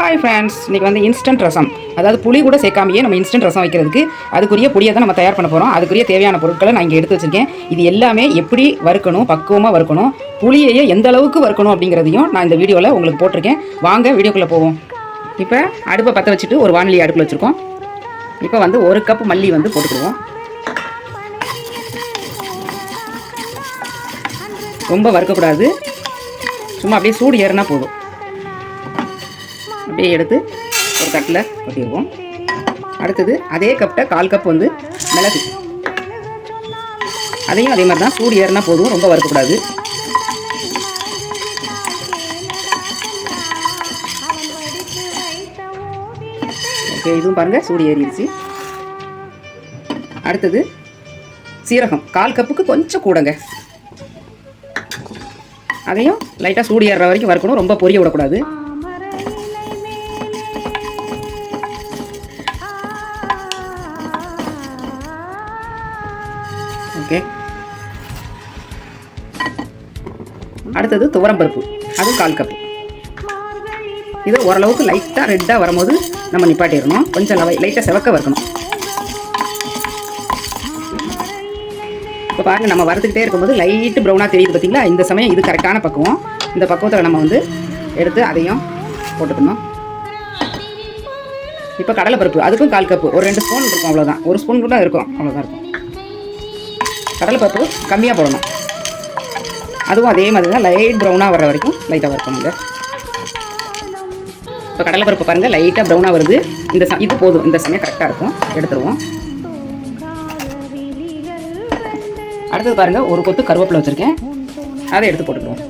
Hi friends இன்றைக்கி வந்து instant ரசம். அதாவது புளி கூட சேர்க்காமையே நம்ம இன்ஸ்டன்ட் ரசம் வைக்கிறதுக்கு அதுக்குரிய புளியை தான் நம்ம தயார் பண்ண போகிறோம் அதுக்குரிய தேவையான பொருட்களை நான் இங்கே எடுத்து வச்சுருக்கேன். இது எல்லாமே எப்படி வறுக்கணும் பக்குவமாக வறுக்கணும் புளியையே எந்த அளவுக்கு வறுக்கணும் அப்படிங்கிறதையும் நான் இந்த வீடியோவில் உங்களுக்கு போட்டிருக்கேன். வாங்க வீடியோக்குள்ளே போவோம். இப்போ அடுப்பை பற்ற வச்சுட்டு ஒரு வானிலை அடுப்பில் வச்சுருக்கோம். இப்போ வந்து ஒரு கப் மல்லி வந்து போட்டுக்குவோம் ரொம்ப வறுக்கக்கூடாது. சும்மா அப்படியே சூடு ஏறினா போதும். அப்படியே எடுத்து ஒரு கட்டில் கொட்டிடுவோம். அடுத்தது அதே கப்பில் கால் கப் வந்து மிளகு. அதையும் அதே மாதிரி தான் சூடு ஏறினா போதும் ரொம்ப வறுக்கக்கூடாது. ஓகே இதுவும் பாருங்கள் சூடு ஏறிடுச்சு. அடுத்தது சீரகம். கால் கப்புக்கு கொஞ்சம் கூடங்க. அதையும் லைட்டாக சூடு ஏறுற வரைக்கும் வறுக்கணும் ரொம்ப பொரிய விடக்கூடாது. ஓகே. அடுத்தது துவரம் பருப்பு. அதுவும் கால் கப்பு. இது ஓரளவுக்கு லைட்டாக ரெட்டாக வரும்போது நம்ம நிப்பாட்டிடணும். கொஞ்சம் லவை லைட்டாக செவக்க வறுக்கணும். இப்போ பாருங்க நம்ம வறுத்துக்கிட்டே இருக்கும்போது லைட்டு ப்ரௌனாக தெரியுது பார்த்தீங்களா இந்த சமயம் இது கரெக்டான பக்குவம். இந்த பக்குவத்தில் நம்ம வந்து எடுத்து அதையும் போட்டுக்கணும். இப்போ கடலைப்பருப்பு அதுக்கும் கால் கப்பு. ஒரு ரெண்டு ஸ்பூன் இருக்கும் அவ்வளோதான் ஒரு ஸ்பூன் கூட இருக்கும். அவ்வளோதான் இருக்கும். கடலைப்பருப்பு கம்மியாக போடணும். அதுவும் அதே மாதிரி தான் லைட் ப்ரௌனாக வர வரைக்கும் லைட்டாக வறுக்கணுங்க இப்போ கடலைப்பருப்பு பாருங்கள் லைட்டாக ப்ரௌனாக வருது. இந்த ச இது போதும். இந்த சமயம் கரெக்டாக இருக்கும். எடுத்துருவோம். அடுத்தது பாருங்கள் ஒரு கொத்து கருவேப்பிலை வச்சுருக்கேன். அதை எடுத்து போட்டுக்குவோம்.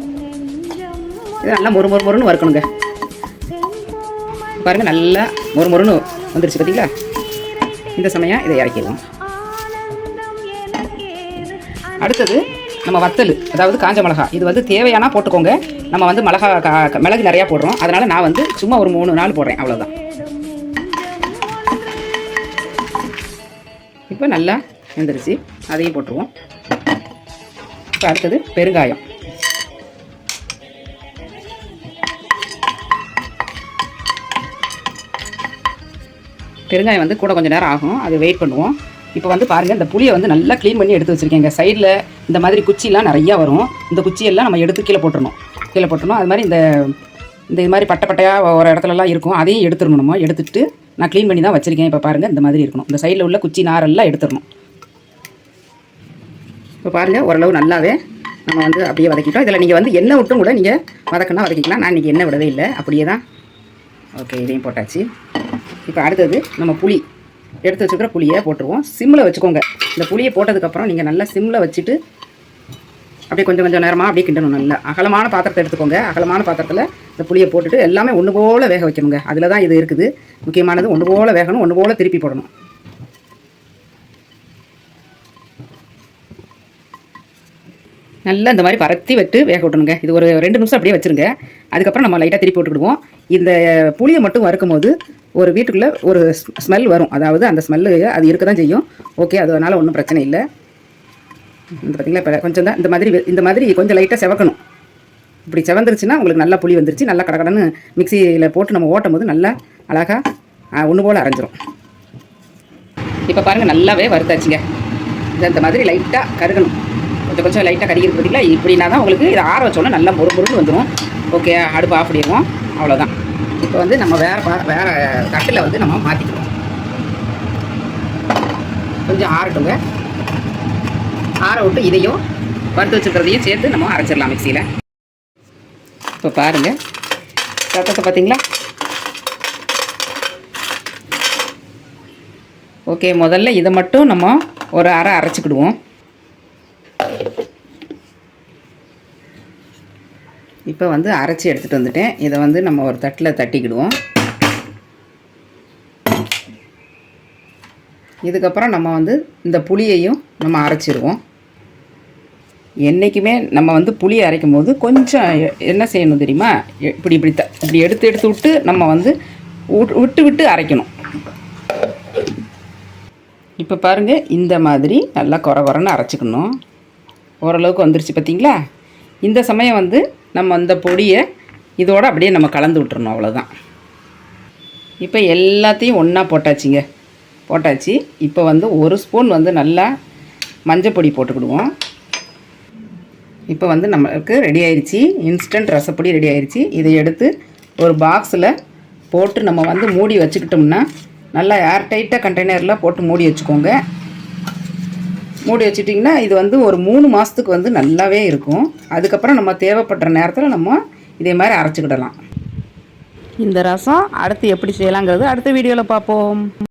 இது நல்லா மொறு மொறு மொறுன்னு வறுக்கணுங்க. பாருங்கள் நல்லா மொறு மொறுன்னு வந்துருச்சு பார்த்தீங்களா இந்த சமயம் இதை இறக்கிடுவோம் அடுத்தது நம்ம வத்தல் அதாவது காஞ்ச மிளகா. இது வந்து தேவையானா போட்டுக்கோங்க. நம்ம வந்து மிளகா கா- மிளகு நிறையா போடுறோம். அதனால் நான் வந்து சும்மா ஒரு மூணு நாள் போடுறேன். அவ்வளோதான் இப்போ நல்லா வெந்துருச்சு. அதையும் போட்டுருவோம். இப்போ அடுத்தது பெருங்காயம். பெருங்காயம் வந்து கூட கொஞ்சம் நேரம் ஆகும். அது வெயிட் பண்ணுவோம். இப்போ வந்து பாருங்கள் இந்த புளியை வந்து நல்லா க்ளீன் பண்ணி எடுத்து வச்சுருக்கேங்க. சைடில் இந்த மாதிரி குச்சிலாம் நிறையா வரும். இந்த குச்சியெல்லாம் நம்ம எடுத்து கீழே போட்டுருணும் கீழே போட்டுருணும் அது மாதிரி இந்த இந்த இது மாதிரி பட்டை பட்டையாக ஒரு இடத்துலலாம் இருக்கும். அதையும் எடுத்துடணும் நம்ம. எடுத்துட்டு நான் க்ளீன் பண்ணி தான் வச்சுருக்கேன். இப்போ பாருங்கள் இந்த மாதிரி இருக்கணும். இந்த சைடில் உள்ள குச்சி நாரெல்லாம் எடுத்துடணும். இப்போ பாருங்கள் ஓரளவு நல்லாவே நம்ம வந்து அப்படியே வதக்கிட்டோம். இதில் நீங்கள் வந்து எண்ணெய் விட்டும் கூட நீங்கள் வதக்கினா வதக்கிக்கலாம். நான் இன்றைக்கி எண்ணெய் விடவே இல்லை. அப்படியே தான். ஓகே இதையும் போட்டாச்சு. இப்போ அடுத்தது நம்ம புளி. எடுத்து வச்சுக்கிற புளியை போட்டுருவோம். சிம்மில் வச்சுக்கோங்க. இந்த புளியை போட்டதுக்கப்புறம் நீங்கள் நல்லா சிம்மில் வச்சுட்டு அப்படியே கொஞ்சம் கொஞ்சம் நேரமாக அப்படியே கிண்டணும் நல்லா. அகலமான பாத்திரத்தை எடுத்துக்கோங்க. அகலமான பாத்திரத்தில் இந்த புளியை போட்டுட்டு எல்லாமே ஒன்று போல் வேக வைக்கணுங்க. அதில் தான் இது இருக்குது. முக்கியமானது ஒன்று போல் வேகணும் ஒன்று போல் திருப்பி போடணும். நல்லா இந்த மாதிரி பரத்தி விட்டு வேக விட்டணுங்க. இது ஒரு ரெண்டு நிமிஷம் அப்படியே வச்சுருங்க. அதுக்கப்புறம் நம்ம லைட்டாக திருப்பி விட்டுக்கிடுவோம் இந்த புளியை மட்டும் வறுக்கும் போது ஒரு வீட்டுக்குள்ளே ஒரு ஸ்மெல் வரும். அதாவது அந்த ஸ்மெல்லு அது இருக்க தான் செய்யும். ஓகே அதனால் ஒன்றும் பிரச்சனை இல்லை. இந்த பார்த்தீங்களா இப்போ கொஞ்சம் தான் இந்த மாதிரி இந்த மாதிரி கொஞ்சம் லைட்டாக செவக்கணும். இப்படி செவந்துருச்சுன்னா உங்களுக்கு நல்லா புளி வந்துருச்சு. நல்லா கடகடன்னு மிக்சியில் போட்டு நம்ம ஓட்டும் போது நல்லா அழகாக ஒன்று போல் அரைஞ்சிரும். இப்போ பாருங்கள் நல்லாவே வறுத்தாச்சுங்க. இந்த இந்த மாதிரி லைட்டாக கருகணும். கொஞ்சம் கொஞ்சம் லைட்டாக கருகிறது பார்த்தீங்களா இப்படின்னா தான் உங்களுக்கு இதை ஆற வச்சோன்னா நல்லா மொறு வந்துடும் ஓகே அடுப்பு ஆஃப் பண்ணிடுவோம். அவ்வளோதான் இப்போ வந்து நம்ம வேறு பா வேறு தட்டில் வந்து நம்ம மாற்றிக்கணும் கொஞ்சம் ஆறட்டுங்க. ஆற விட்டு இதையும் வறுத்து வச்சுருக்கிறதையும் சேர்த்து நம்ம அரைச்சிடலாம் மிக்சியில். இப்போ பாருங்கள் சத்தத்தை பார்த்தீங்களா? ஓகே முதல்ல இதை மட்டும் நம்ம ஒரு அரை அரைச்சிக்கிடுவோம். இப்போ வந்து அரைச்சி எடுத்துகிட்டு வந்துட்டேன். இதை வந்து நம்ம ஒரு தட்டில் தட்டிக்கிடுவோம். இதுக்கப்புறம் நம்ம வந்து இந்த புளியையும் நம்ம அரைச்சிடுவோம் என்றைக்குமே நம்ம வந்து புளியை அரைக்கும் போது கொஞ்சம் என்ன செய்யணும் தெரியுமா? இப்படி இப்படி த இப்படி எடுத்து எடுத்து விட்டு நம்ம வந்து விட்டு விட்டு அரைக்கணும். இப்போ பாருங்கள் இந்த மாதிரி நல்லா குறை குறைன்னு அரைச்சிக்கணும். ஓரளவுக்கு வந்துருச்சு பார்த்தீங்களா இந்த சமயம் வந்து நம்ம அந்த பொடியை இதோடு அப்படியே நம்ம கலந்து விட்டுறணும் அவ்வளோதான் இப்போ எல்லாத்தையும் ஒன்றா போட்டாச்சுங்க. போட்டாச்சு. இப்போ வந்து ஒரு ஸ்பூன் வந்து நல்லா மஞ்சள் பொடி போட்டுக்கிடுவோம். இப்போ வந்து நம்மளுக்கு ரெடி ஆயிடுச்சு இன்ஸ்டன்ட் ரசப்பொடி ரெடி ஆயிடுச்சு இதை எடுத்து ஒரு பாக்ஸில் போட்டு நம்ம வந்து மூடி வச்சுக்கிட்டோம்னா நல்லா ஏர் டைட்டாக கண்டெய்னரில் போட்டு மூடி வச்சுக்கோங்க. மூடி வச்சுட்டிங்கன்னா இது வந்து ஒரு மூணு மாதத்துக்கு வந்து நல்லாவே இருக்கும். அதுக்கப்புறம் நம்ம தேவைப்படுற நேரத்தில் நம்ம இதே மாதிரி அரைச்சிக்கிடலாம். இந்த ரசம் அடுத்து எப்படி செய்யலாங்கிறது அடுத்த வீடியோவில் பார்ப்போம்.